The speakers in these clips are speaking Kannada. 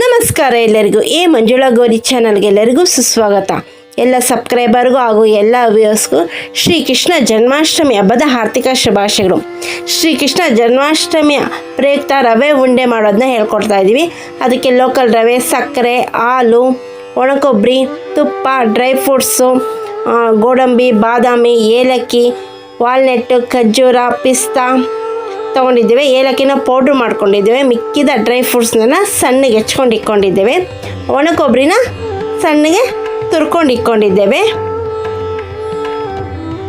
ನಮಸ್ಕಾರ ಎಲ್ಲರಿಗೂ, ಎ ಮಂಜುಳಾ ಗೋರಿ ಚಾನಲ್ಗೆ ಎಲ್ಲರಿಗೂ ಸುಸ್ವಾಗತ. ಎಲ್ಲ ಸಬ್ಸ್ಕ್ರೈಬರ್ಗೂ ಹಾಗೂ ಎಲ್ಲ ವ್ಯೂಸ್ಗೂ ಶ್ರೀಕೃಷ್ಣ ಜನ್ಮಾಷ್ಟಮಿ ಹಬ್ಬದ ಆರ್ಥಿಕ ಶುಭಾಶಯಗಳು. ಶ್ರೀಕೃಷ್ಣ ಜನ್ಮಾಷ್ಟಮಿಯ ಪ್ರಯುಕ್ತ ರವೆ ಉಂಡೆ ಮಾಡೋದನ್ನ ಹೇಳ್ಕೊಡ್ತಾ ಇದ್ದೀವಿ ಅದಕ್ಕೆ ಲೋಕಲ್ ರವೆ, ಸಕ್ಕರೆ, ಹಾಲು, ಒಣಕೊಬ್ಬರಿ, ತುಪ್ಪ ಡ್ರೈ ಫ್ರೂಟ್ಸು ಗೋಡಂಬಿ, ಬಾದಾಮಿ, ಏಲಕ್ಕಿ ವಾಲ್ನೆಟ್ಟು ಖರ್ಜೂರ, ಪಿಸ್ತಾ ತೊಗೊಂಡಿದ್ದೇವೆ, ಏಲಕ್ಕಿನ ಪೌಡ್ರ್ ಮಾಡ್ಕೊಂಡಿದ್ದೇವೆ, ಮಿಕ್ಕಿದ ಡ್ರೈ ಫ್ರೂಟ್ಸ್ನ ಸಣ್ಣಗೆ ಹೆಚ್ಕೊಂಡು ಇಟ್ಕೊಂಡಿದ್ದೇವೆ ಒಣ ಕೊಬ್ಬರಿನ ಸಣ್ಣಗೆ ತುರ್ಕೊಂಡು ಇಟ್ಕೊಂಡಿದ್ದೇವೆ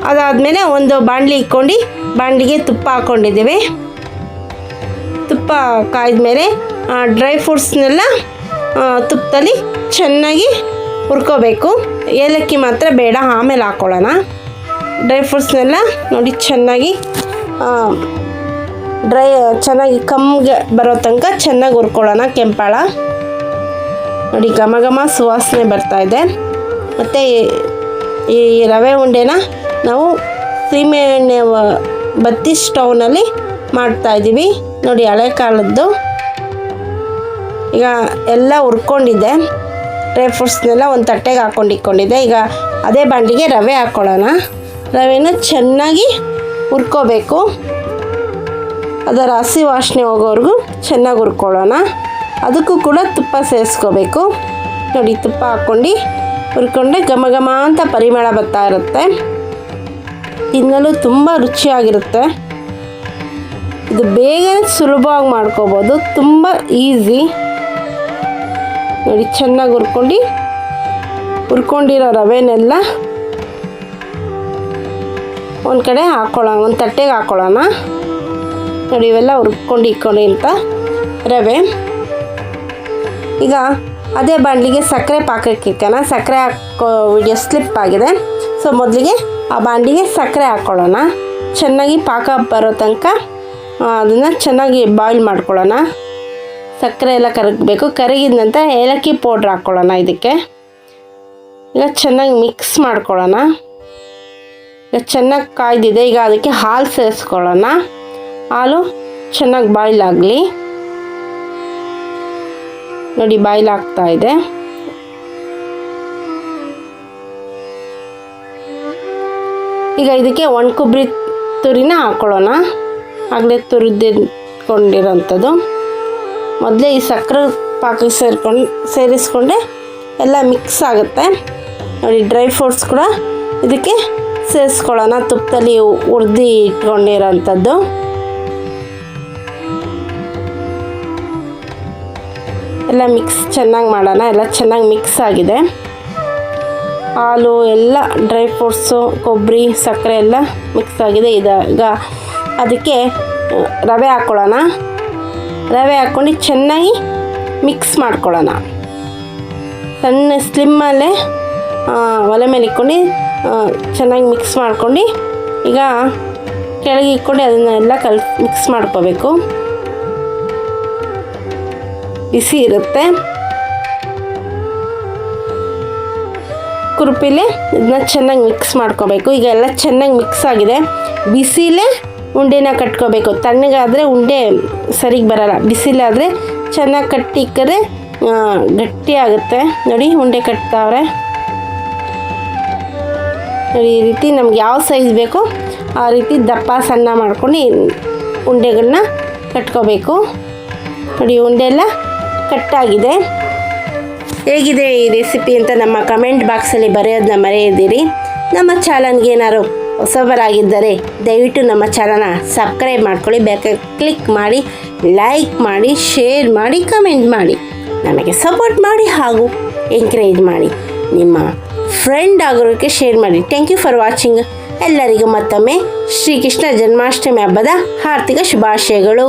ಅದಾದಮೇಲೆ ಒಂದು ಬಾಣಲಿ ಇಟ್ಕೊಂಡು ಬಾಂಡ್ಲಿಗೆ ತುಪ್ಪ ಹಾಕ್ಕೊಂಡಿದ್ದೇವೆ ತುಪ್ಪ ಕಾಯ್ದ್ಮೇಲೆ ಡ್ರೈ ಫ್ರೂಟ್ಸ್ನೆಲ್ಲ ತುಪ್ಪದಲ್ಲಿ ಚೆನ್ನಾಗಿ ಹುರ್ಕೋಬೇಕು. ಏಲಕ್ಕಿ ಮಾತ್ರ ಬೇಡ, ಆಮೇಲೆ ಹಾಕ್ಕೊಳ್ಳೋಣ ಡ್ರೈ ಫ್ರೂಟ್ಸ್ನೆಲ್ಲ ನೋಡಿ ಚೆನ್ನಾಗಿ ಡ್ರೈ, ಚೆನ್ನಾಗಿ ಕಮ್ಮಿಗೆ ಬರೋ ತನಕ ಚೆನ್ನಾಗಿ ಹುರ್ಕೊಳ್ಳೋಣ ಕೆಂಪಾಳ. ನೋಡಿ, ಘಮ ಘಮ ಸುವಾಸನೆ ಬರ್ತಾಯಿದೆ ಮತ್ತು ಈ ರವೆ ಉಂಡೆನ ನಾವು ಸೀಮೆ ಎಣ್ಣೆ ಬತ್ತಿ ಸ್ಟೌವ್ನಲ್ಲಿ ಮಾಡ್ತಾಯಿದ್ದೀವಿ ನೋಡಿ, ಹಳೆ ಕಾಲದ್ದು. ಈಗ ಎಲ್ಲ ಹುರ್ಕೊಂಡಿದ್ದೆ ಡ್ರೈ ಫ್ರೂಟ್ಸ್ನೆಲ್ಲ ಒಂದು ತಟ್ಟೆಗೆ ಹಾಕೊಂಡು ಈಗ ಅದೇ ಬಾಂಡಿಗೆ ರವೆ ಹಾಕ್ಕೊಳ್ಳೋಣ ರವೆನ ಚೆನ್ನಾಗಿ ಹುರ್ಕೋಬೇಕು. ಅದರ ಹಸಿ ವಾಸನೆ ಹೋಗೋವರೆಗೂ ಚೆನ್ನಾಗಿ ಹುರ್ಕೊಳ್ಳೋಣ. ಅದಕ್ಕೂ ಕೂಡ ತುಪ್ಪ ಸೇರಿಸ್ಕೋಬೇಕು. ನೋಡಿ, ತುಪ್ಪ ಹಾಕ್ಕೊಂಡು ಹುರ್ಕೊಂಡೆ ಘಮ ಘಮ ಅಂತ ಪರಿಮಳ ಬರ್ತಾ ಇರುತ್ತೆ. ತಿನ್ನಲು ತುಂಬ ರುಚಿಯಾಗಿರುತ್ತೆ. ಇದು ಬೇಗನೆ ಸುಲಭವಾಗಿ ಮಾಡ್ಕೋಬೋದು. ತುಂಬ ಈಸಿ. ನೋಡಿ, ಚೆನ್ನಾಗಿ ಹುರ್ಕೊಂಡು ಹುರ್ಕೊಂಡಿರೋ ರವೆನೆಲ್ಲ ಒಂದು ಕಡೆ ಹಾಕ್ಕೊಳ್ಳೋಣ ಒಂದು ತಟ್ಟೆಗೆ ಹಾಕ್ಕೊಳ್ಳೋಣ ನೋಡಿ, ಇವೆಲ್ಲ ಹುರ್ಕೊಂಡು ಇಕ್ಕೊಂಡು ಅಂತ. ರವೆ. ಈಗ ಅದೇ ಬಾಣಲಿಗೆ ಸಕ್ಕರೆ ಪಾಕಕ್ಕೆ ಇಕ್ಕೋಣ ಸಕ್ಕರೆ ಹಾಕೋ ವಿಡಿಯೋ ಸ್ಲಿಪ್ ಆಗಿದೆ. ಸೊ ಮೊದಲಿಗೆ ಆ ಬಾಂಡಿಗೆ ಸಕ್ಕರೆ ಹಾಕ್ಕೊಳ್ಳೋಣ ಚೆನ್ನಾಗಿ ಪಾಕ ಬರೋ ತನಕ ಅದನ್ನು ಚೆನ್ನಾಗಿ ಬಾಯ್ಲ್ ಮಾಡ್ಕೊಳ್ಳೋಣ. ಸಕ್ಕರೆ ಎಲ್ಲ ಕರಗಬೇಕು. ಕರಗಿದ ನಂತರ ಏಲಕ್ಕಿ ಪೌಡ್ರ್ ಹಾಕ್ಕೊಳ್ಳೋಣ ಇದಕ್ಕೆ. ಈಗ ಚೆನ್ನಾಗಿ ಮಿಕ್ಸ್ ಮಾಡ್ಕೊಳ್ಳೋಣ. ಈಗ ಚೆನ್ನಾಗಿ ಕಾಯ್ದಿದೆ. ಈಗ ಅದಕ್ಕೆ ಹಾಲು ಸೇರಿಸ್ಕೊಳ್ಳೋಣ. ಹಾಲು ಚೆನ್ನಾಗಿ ಬಾಯ್ಲ್ ಆಗಲಿ ನೋಡಿ ಬಾಯ್ಲ್ ಆಗ್ತಾ ಇದೆ. ಈಗ ಇದಕ್ಕೆ ಒಣ ಕೊಬ್ಬರಿ ತುರಿನ ಹಾಕೊಳ್ಳೋಣ. ಆಗಲೇ ತುರಿದಿಟ್ಕೊಂಡಿರೋಂಥದ್ದು. ಮೊದಲೇ ಈ ಸಕ್ಕರೆ ಪಾಕ ಸೇರ್ಕೊಂಡು, ಸೇರಿಸ್ಕೊಂಡೆ ಎಲ್ಲ ಮಿಕ್ಸ್ ಆಗುತ್ತೆ. ನೋಡಿ, ಡ್ರೈ ಫ್ರೂಟ್ಸ್ ಕೂಡ ಇದಕ್ಕೆ ಸೇರಿಸ್ಕೊಳ್ಳೋಣ. ತುಪ್ಪದಲ್ಲಿ ಉರ್ದಿ ಇಟ್ಕೊಂಡಿರೋಂಥದ್ದು. ಎಲ್ಲ ಮಿಕ್ಸ್ ಚೆನ್ನಾಗಿ ಮಾಡೋಣ. ಎಲ್ಲ ಚೆನ್ನಾಗಿ ಮಿಕ್ಸ್ ಆಗಿದೆ. ಹಾಲು, ಎಲ್ಲ ಡ್ರೈ ಫ್ರೂಟ್ಸು ಕೊಬ್ಬರಿ, ಸಕ್ಕರೆ ಎಲ್ಲ ಮಿಕ್ಸ್ ಆಗಿದೆ. ಇದಾಗ ಅದಕ್ಕೆ, ರವೆ ಹಾಕ್ಕೊಳ್ಳೋಣ ರವೆ ಹಾಕ್ಕೊಂಡು ಚೆನ್ನಾಗಿ ಮಿಕ್ಸ್ ಮಾಡ್ಕೊಳ್ಳೋಣ. ಸಣ್ಣ ಸ್ಲಿಮ್ಮಲ್ಲೇ ಒಲೆ ಮೇಲೆ ಇಕ್ಕೊಂಡು ಚೆನ್ನಾಗಿ ಮಿಕ್ಸ್ ಮಾಡ್ಕೊಂಡು, ಈಗ ಕೆಳಗೆ ಇಟ್ಕೊಂಡು ಅದನ್ನೆಲ್ಲ ಕಲ್ ಮಿಕ್ಸ್ ಮಾಡ್ಕೋಬೇಕು. ಬಿಸಿ ಇರುತ್ತೆ. ಕುರುಪಿಲೆ ಇದನ್ನ ಚೆನ್ನಾಗಿ ಮಿಕ್ಸ್ ಮಾಡ್ಕೋಬೇಕು. ಈಗ ಎಲ್ಲ ಚೆನ್ನಾಗಿ ಮಿಕ್ಸ್ ಆಗಿದೆ. ಬಿಸಿಲೇ ಉಂಡೆನ ಕಟ್ಕೋಬೇಕು. ತಣ್ಣಗಾದರೆ ಉಂಡೆ ಸರಿಗೆ ಬರಲ್ಲ. ಬಿಸಿಲಾದರೆ ಚೆನ್ನಾಗಿ ಕಟ್ಟಿಕ್ಕರೆ ಗಟ್ಟಿ ಆಗುತ್ತೆ. ನೋಡಿ, ಉಂಡೆ ಕಟ್ತಾವ್ರೆ. ನೋಡಿ, ಈ ರೀತಿ ನಮ್ಗೆ ಯಾವ ಸೈಜ್ ಬೇಕೋ ಆ ರೀತಿ ದಪ್ಪ ಸಣ್ಣ ಮಾಡ್ಕೊಂಡು ಉಂಡೆಗಳನ್ನ ಕಟ್ಕೋಬೇಕು. ನೋಡಿ ಉಂಡೆ ಎಲ್ಲ ಕಟ್ಟಾಗಿದೆ. ಹೇಗಿದೆ ಈ ರೆಸಿಪಿ ಅಂತ ನಮ್ಮ ಕಮೆಂಟ್ ಬಾಕ್ಸಲ್ಲಿ ಬರೆಯೋದನ್ನ ಮರೆಯದಿರಿ. ನಮ್ಮ ಚಾನಲ್ಗೆ ಏನಾದ್ರು ಹೊಸಬರಾಗಿದ್ದರೆ ದಯವಿಟ್ಟು ನಮ್ಮ ಚಾನಲ್ನ ಸಬ್ಸ್ಕ್ರೈಬ್ ಮಾಡ್ಕೊಳ್ಳಿ ಬೇಕಾದ್ರೆ ಕ್ಲಿಕ್ ಮಾಡಿ ಲೈಕ್ ಮಾಡಿ ಶೇರ್ ಮಾಡಿ ಕಮೆಂಟ್ ಮಾಡಿ. ನಮಗೆ ಸಪೋರ್ಟ್ ಮಾಡಿ ಹಾಗೂ ಎಂಕರೇಜ್ ಮಾಡಿ. ನಿಮ್ಮ ಫ್ರೆಂಡ್ ಆಗೋರಿಗೆ ಶೇರ್ ಮಾಡಿ. ಥ್ಯಾಂಕ್ ಯು ಫಾರ್ ವಾಚಿಂಗ್ ಎಲ್ಲರಿಗೂ ಮತ್ತೊಮ್ಮೆ ಶ್ರೀಕೃಷ್ಣ ಜನ್ಮಾಷ್ಟಮಿ ಹಬ್ಬದ ಆರ್ಥಿಕ ಶುಭಾಶಯಗಳು.